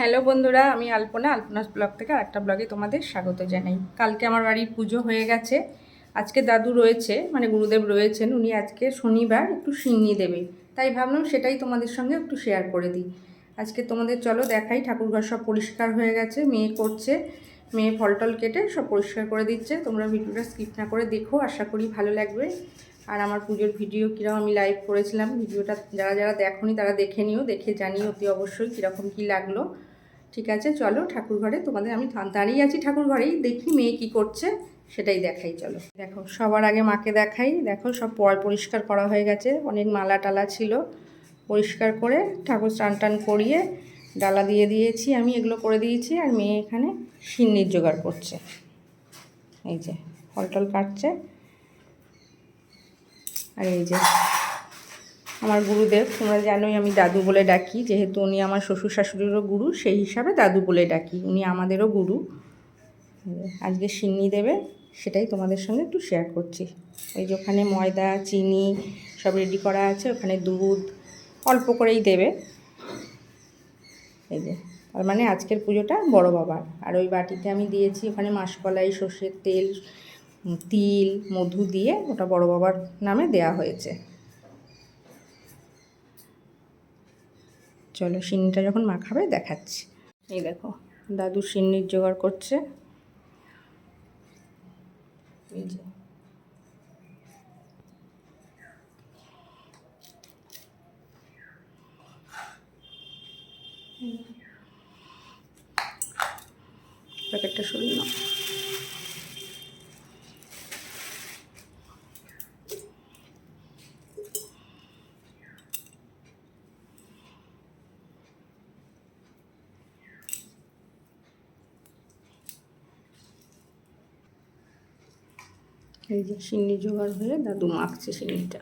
Hello বন্ধুরা, আমি আলপনা, আলপনাস blog থেকে আরেকটা ব্লগে তোমাদের স্বাগত জানাই। কালকে আমার বাড়ির পুজো হয়ে গেছে। আজকে দাদু রয়েছে মানে গুরুদেব রয়েছেন, উনি আজকে শনিবার একটু সিন্নি দেবে। তাই ভাবলাম সেটাই তোমাদের সঙ্গে একটু শেয়ার করে দিই। আজকে তোমাদের চলো দেখাই, ঠাকুরঘর সব পরিষ্কার হয়ে গেছে, মেয়ে করছে, মেয়ে ফল টল কেটে সব পরিষ্কার করে দিচ্ছে। তোমরা ভিডিওটা স্কিপ না করে দেখো, আশা করি ভালো লাগবে। আর আমার পুজোর ভিডিও কীরকম আমি লাইভ করেছিলাম, ভিডিওটা যারা যারা দেখোনি তারা দেখে নিও, দেখে জানিও অতি অবশ্যই কীরকম কী লাগল। ঠিক আছে, চলো ঠাকুর ঘরে তোমাদের আমি দাঁড়িয়ে আছি ঠাকুর ঘরেই দেখি মেয়ে কি করছে, সেটাই দেখাই, চলো। দেখো, সবার আগে মাকে দেখাই, দেখো, সব পরিষ্কার করা হয়ে গেছে, অনেক মালা টালা ছিল, পরিষ্কার করে ঠাকুর স্নান টান করিয়ে ডালা দিয়ে দিয়েছি, আমি এগুলো করে দিয়েছি, আর মেয়ে এখানে সিন্নির জোগাড় করছে। এই যে ফল টল কাটছে। আর এই যে আমার গুরুদেব, তোমরা জানোই আমি দাদু বলে ডাকি। যেহেতু উনি আমার শ্বশুর শাশুড়িরও গুরু, সেই হিসাবে দাদু বলে ডাকি। উনি আমাদেরও গুরু। আজকে সিন্নি দেবে, সেটাই তোমাদের সঙ্গে একটু শেয়ার করছি। এই যে ওখানে ময়দা, চিনি সব রেডি করা আছে, ওখানে দুধ অল্প করেই দেবে। এই যে, তার মানে আজকের পুজোটা বড় বাবার। আর ওই বাটিতে আমি দিয়েছি ওখানে মাসকলাই, সর্ষের তেল তিল, মধু দিয়ে ওটা বড় বাবার নামে দেয়া হয়েছে। চলো সিন্নিটা যখন মাখাবে দেখাচ্ছি। এই দেখো দাদু সিন্নির জোগাড় করছে। প্যাকেটটা সরিয়ে নাও। এই যে সিন্নি জোগাড় হয়ে দাদু মাখছে সিন্নিটা।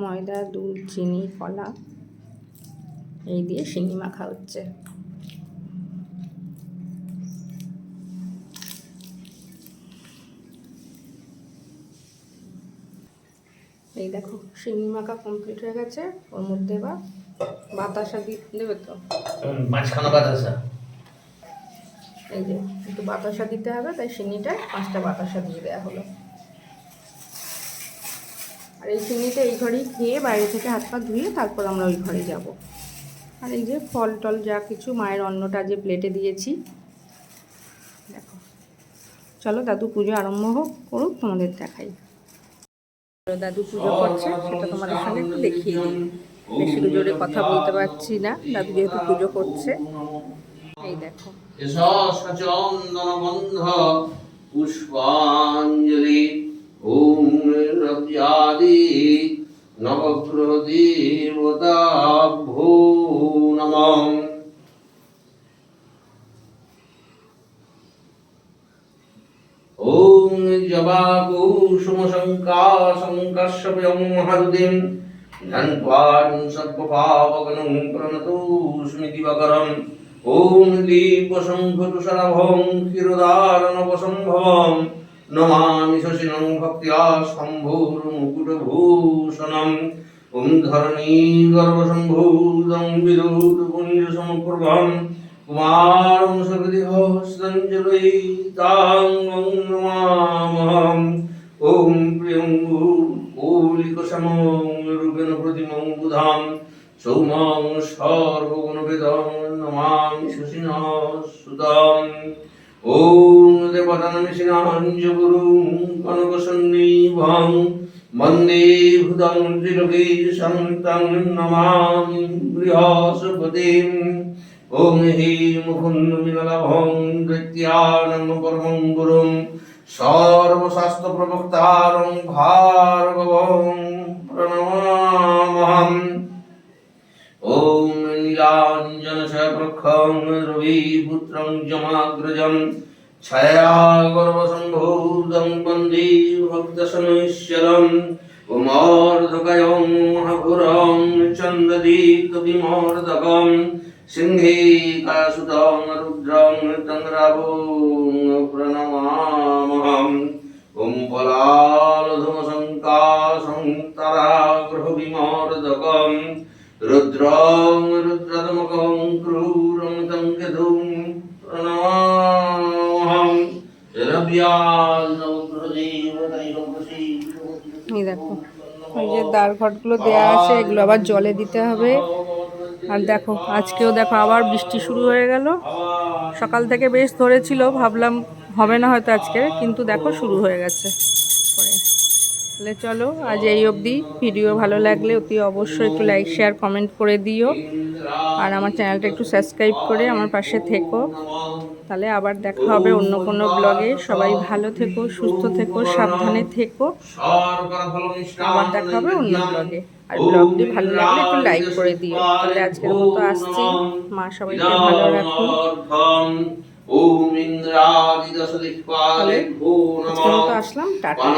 ময়দা, দুধ, চিনি, কলা, এই দিয়ে সিন্নি মাখা হচ্ছে। এই দেখো, সিন্নি মাখা কমপ্লিট হয়ে গেছে। ওর মধ্যে বা বাতাসা দিয়ে দেবে তো? মাঝখানে বাতাসা। এই যে, একটু বাতাসা দিতে হবে, তাই সিন্নিটায় পাঁচটা বাতাসা দিয়ে দেওয়া হলো। আর এই সিন্নিটা এই ঘরেই খেয়ে বাইরে থেকে হাত পা ধুয়ে তারপর আমরা ওই ঘরে যাব। আর এই যে ফল টল যা কিছু, মায়ের অন্নটা যে প্লেটে দিয়েছি। দেখো, চলো দাদু পুজো আরম্ভ হোক, করুক, তোমাদের দেখাই। দাদু পুজো করছে, সেটা তোমাদের সঙ্গে একটু দেখিয়ে দিই। বেশি জোরে কথা বলতে পারছি না, দাদু যেহেতু পুজো করছে। এই দেখো চন্দন বন্ধ পুষ্পাঞ্জলি ওম রব্জাদি নবগ্রহ দেবতাভ্যো নমঃ ॐ जवाकुसुमशङ्काशङ्कर्षभयं महरुदिं धन्त्वान् सर्वपावगनं प्रणतोऽस्मि दिवकरम् ॐ दीपशङ्खतुषरभं क्षीरदारनवसम्भवं नमामि शशिनं भक्त्या शम्भोर्मुकुटभूषणम् ॐ धरणीगर्भसम्भूतं विदूतपुञ्जसमप्रभम् कुमारं सकृतिहस्तञ्जलयिताङ्गं नमामहम् ॐ प्रियं कौलिकसमं रुगणप्रतिमं बुधां सौमां सर्वगुणविदं नमामि सुशिना सुताम् ॐ देवतानमिशिनाञ्जगुरुं कनकसन्निभां वन्दे भूतं त्रिलोकीशं तं नमामि बृहस्पतिम् ॐ हि मुकुन्दमिनलभं दैत्यानं परमं गुरुं सर्वशास्त्रप्रवक्तारं भार्गवं नीलाञ्जनशप्रखं रविपुत्रं जमाग्रजं छायागर्भसम्भूतं वन्दे भक्तशनैश्वरम् उमार्धकयं महापुरं चन्ददीप्तविमोर्धकम् सिंहे कासुतं रुद्रं तङ्ग्राभो प्रणमामहम् ॐ पलालधुमशङ्का संतराग्रहविमोर्दकम् रुद्रं रुद्रतमकं क्रूरं तं यदुं प्रणमामहं এই দেখো ওই যে দ্বার ঘটগুলো দেওয়া আছে এগুলো আবার জলে দিতে হবে আর দেখো আজকেও দেখো আবার বৃষ্টি শুরু হয়ে গেল সকাল থেকে বেশ ধরেছিল ভাবলাম হবে না হয়তো আজকে কিন্তু দেখো শুরু হয়ে গেছে করে। তাহলে চলো আজ এই অবধি। ভিডিও ভালো লাগলে অতি অবশ্যই একটু লাইক শেয়ার কমেন্ট করে দিও। আর আমার চ্যানেলটা একটু সাবস্ক্রাইব করে আমার পাশে থেকো। তাহলে আবার দেখা হবে অন্য কোনো ব্লগে সবাই ভালো থেকো সুস্থ থেকো সাবধানে থেকো। আবার দেখা হবে অন্য ব্লগে আর ব্লগটি ভালো লাগলে একটু লাইক করে দিও। তাহলে আজকের মতো আসছি। মা সবাইকে ভালো রাখুন। ওম ইন্দ্রাদি দশ আজকের মতো আসলাম। টাটা।